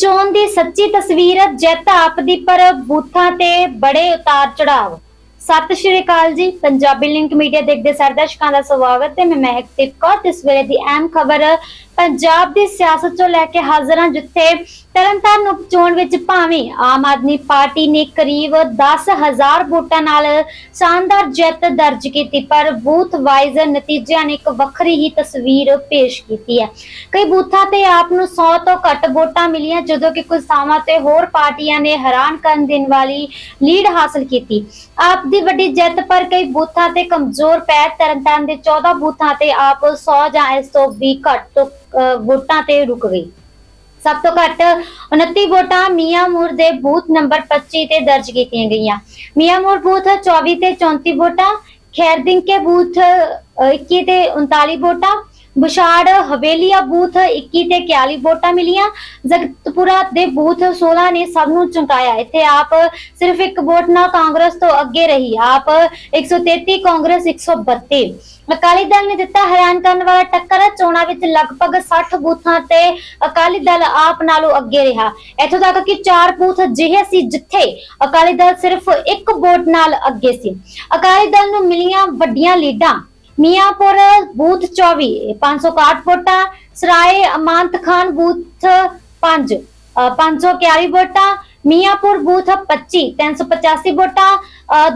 ਚੋਣ ਦੀ ਸੱਚੀ ਤਸਵੀਰ ਜਿੱਤ ਆਪ ਦੀ, ਪਰ ਬੂਥਾਂ ਤੇ ਬੜੇ ਉਤਾਰ ਚੜਾਵ। ਸਤਿ ਸ਼੍ਰੀ ਅਕਾਲ ਜੀ। ਪੰਜਾਬੀ ਲਿੰਕ ਮੀਡੀਆ ਦੇਖਦੇ ਸਾਰੇ ਦਰਸ਼ਕਾਂ ਦਾ ਸਵਾਗਤ ਹੈ। ਮੈਂ ਮਹਿਕ ਕੌਰ ਇਸ ਵੇਲੇ ਦੀ ਅਹਿਮ ਖਬਰ ਪੰਜਾਬ ਦੀ ਸਿਆਸਤ ਤੋਂ ਲੈ ਕੇ ਹਾਜ਼ਰ ਹਾਂ ਜਿੱਥੇ ਤਰਨਤਾਰਨ ਉਪਚੋਣ ਵਿੱਚ ਭਾਵੇਂ ਆਮ ਆਦਮੀ ਪਾਰਟੀ ਨੇ ਕਰੀਬ 10000 ਵੋਟਾਂ ਨਾਲ ਸ਼ਾਨਦਾਰ ਜਿੱਤ ਦਰਜ ਕੀਤੀ, ਪਰ ਬੂਥ ਵਾਈਜ਼ ਨਤੀਜਿਆਂ ਨੇ ਇੱਕ ਵੱਖਰੀ ਹੀ ਤਸਵੀਰ ਪੇਸ਼ ਕੀਤੀ ਹੈ। ਕਈ ਬੂਥਾਂ ਤੇ ਆਪ ਨੂੰ 100 ਤੋਂ ਘੱਟ ਵੋਟਾਂ ਮਿਲੀਆਂ, ਜਦੋਂ ਕਿ ਕੁਝ ਥਾਵਾਂ ਤੇ ਹੋਰ ਪਾਰਟੀਆਂ ਨੇ ਹੈਰਾਨ ਕਰਨ ਦੇਣ ਵਾਲੀ ਲੀਡ ਹਾਸਲ ਕੀਤੀ। ਆਪ ਦੀ ਵੱਡੀ ਜਿੱਤ ਪਰ ਕਈ ਬੂਥਾਂ ਤੇ ਕਮਜ਼ੋਰ ਪੈ ਤਰਨਤਾਰਨ ਦੇ 14 ਬੂਥਾਂ ਤੇ ਆਪ 100 ਜਾਂ ਇਸ ਤੋਂ ਵੀ ਘੱਟ ਤੋਂ ਅਹ, ਵੋਟਾਂ ਤੇ ਰੁਕ ਗਈ। ਸਭ ਤੋਂ ਘੱਟ 29 ਵੋਟਾਂ ਮੀਆਂਮੂਰ ਦੇ ਬੂਥ ਨੰਬਰ 25 ਤੇ ਦਰਜ ਕੀਤੀਆਂ ਗਈਆਂ। ਮੀਆਂਮੂਰ ਬੂਥ 24 ਤੇ 34 ਵੋਟਾਂ ਖੈਰਦਿੰਗ ਕੇ ਬੂਥ ਅਹ, 21 ਤੇ 39 ਵੋਟਾਂ ਬੁਸ਼ਾੜ, ਹਵੇਲੀਆ ਬੂਥ 21 ਤੇ 41 ਵੋਟਾਂ ਮਿਲੀਆਂ। ਜਗਤਪੁਰਾ ਦੇ ਬੂਥ 16 ਨੇ ਸਭ ਨੂੰ ਚੁੰਕਾਇਆ ਇੱਥੇ ਆਪ ਸਿਰਫ ਇੱਕ ਵੋਟ ਨਾਲ ਕਾਂਗਰਸ ਤੋਂ ਅੱਗੇ ਰਹੀ। ਆਪ 133 ਕਾਂਗਰਸ 132 ਅਕਾਲੀ ਦਲ ਨੇ ਦਿੱਤਾ ਹੈਰਾਨ ਕਰਨ ਵਾਲਾ ਟੱਕਰ। ਚੋਣਾਂ ਵਿੱਚ ਲਗਭਗ 60 ਬੂਥਾਂ ਤੇ ਅਕਾਲੀ ਦਲ ਆਪ ਨਾਲੋਂ ਅੱਗੇ ਰਿਹਾ। ਇੱਥੋਂ ਤੱਕ ਕਿ ਚਾਰ ਬੂਥ ਅਜਿਹੇ ਸੀ ਜਿੱਥੇ ਅਕਾਲੀ ਦਲ ਸਿਰਫ ਇੱਕ ਵੋਟ ਨਾਲ ਅੱਗੇ ਸੀ। ਅਕਾਲੀ ਦਲ ਨੂੰ ਮਿਲੀਆਂ ਵੱਡੀਆਂ ਲੀਡਾਂ ਮੀਆਂਪੁਰ ਬੂਥ 24 561 ਵੋਟਾਂ, ਸਰਾਏ ਅਮਾਨਤ ਖਾਨ ਬੂਥ 5 541 ਵੋਟਾਂ, ਮੀਆਂਪੁਰ ਬੂਥ 25 385 ਵੋਟਾਂ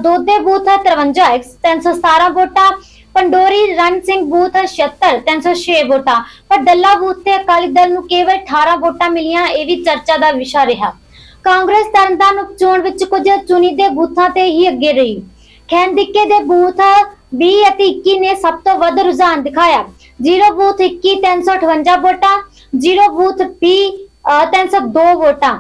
ਦੋਦੇ ਬੂਥ 53 317 ਵੋਟਾਂ, ਪੰਡੋਰੀ ਰਣ ਸਿੰਘ ਬੂਥ 76 306 ਵੋਟਾਂ, ਪਰ ਡੱਲਾ ਬੂਥ ਤੇ ਅਕਾਲੀ ਦਲ ਨੂੰ ਕੇਵਲ 18 ਵੋਟਾਂ ਮਿਲੀਆਂ, ਇਹ ਵੀ ਚਰਚਾ ਦਾ ਵਿਸ਼ਾ ਰਿਹਾ। ਕਾਂਗਰਸ ਤਰਨਤਾਰਨ ਉਪਚੋਣ ਵਿੱਚ ਕੁਝ ਚੁਣੀਦੇ ਬੂਥਾਂ ਤੇ ਹੀ ਅੱਗੇ ਰਹੀ। ਖੈਂਦਿੱਕੇ ਦੇ ਬੂਥ 20 ਅਤੇ 21 ਨੇ ਸਭ ਤੋਂ ਵੱਧ ਰੁਝਾਨ ਦਿਖਾਇਆ। 0 ਬੂਥ 21 358 ਵੋਟਾਂ 0 ਬੂਥ 20 302 ਵੋਟਾਂ।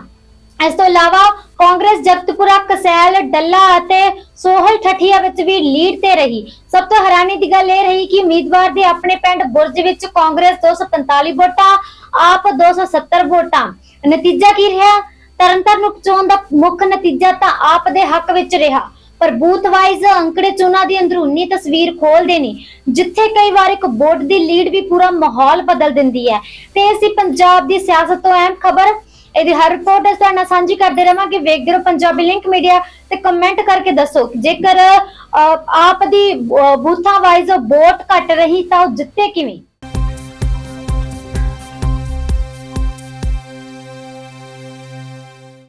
ਇਸ ਤੋਂ ਇਲਾਵਾ ਕਾਂਗਰਸ ਜਗਤਪੁਰਾ, ਕਸੈਲ, ਡੱਲਾ ਅਤੇ ਸੋਹਲ ਠਠੀਆ ਵਿੱਚ ਵੀ ਲੀਡ ਤੇ ਰਹੀ। ਸਭ ਤੋਂ ਹੈਰਾਨੀ ਦੀ ਗੱਲ ਇਹ ਰਹੀ ਕਿ ਉਮੀਦਵਾਰ ਦੇ ਆਪਣੇ ਪਿੰਡ ਬੁਰਜ ਵਿੱਚ ਕਾਂਗਰਸ 245 ਵੋਟਾਂ, ਆਪ 270 ਵੋਟਾਂ। ਨਤੀਜਾ ਕੀ ਰਿਹਾ? ਤਰਨਤਾਰਨ ਉਪਚੋਣ ਦਾ ਮੁੱਖ ਨਤੀਜਾ ਤਾਂ ਆਪ ਦੇ ਹੱਕ ਵਿੱਚ ਰਿਹਾ। ਪਰ ਬੂਥ ਵਾਈਜ਼ ਅੰਕੜੇ ਚੋਣਾਂ ਦੀ ਅੰਦਰੂਨੀ ਤਸਵੀਰ ਖੋਲਦੇ ਨੇ ਜਿੱਥੇ ਕਈ ਵਾਰ ਇੱਕ ਵੋਟ ਦੀ ਲੀਡ ਵੀ ਪੂਰਾ ਮਾਹੌਲ ਬਦਲ ਦਿੰਦੀ ਹੈ। ਤੇ ਅਸੀਂ ਪੰਜਾਬ ਦੀ ਸਿਆਸਤ ਤੋਂ ਅਹਿਮ ਖਬਰ। ਇਹਦੀ ਹਰ ਰਿਪੋਰਟ ਇਸ ਤੁਹਾਡੇ ਨਾਲ ਸਾਂਝੀ ਕਰਦੇ ਰਵਾਂਗੇ। ਵੇਖਦੇ ਰਹੋ ਪੰਜਾਬੀ ਲਿੰਕ ਮੀਡੀਆ ਤੇ ਕਮੈਂਟ ਕਰਕੇ ਦੱਸੋ ਜੇਕਰ ਆਪ ਦੀ ਬੂਥਾਂ ਵਾਈਜ਼ ਵੋਟ ਘਟ ਰਹੀ ਤਾਂ ਉਹ ਜਿੱਤੇ ਕਿਵੇਂ?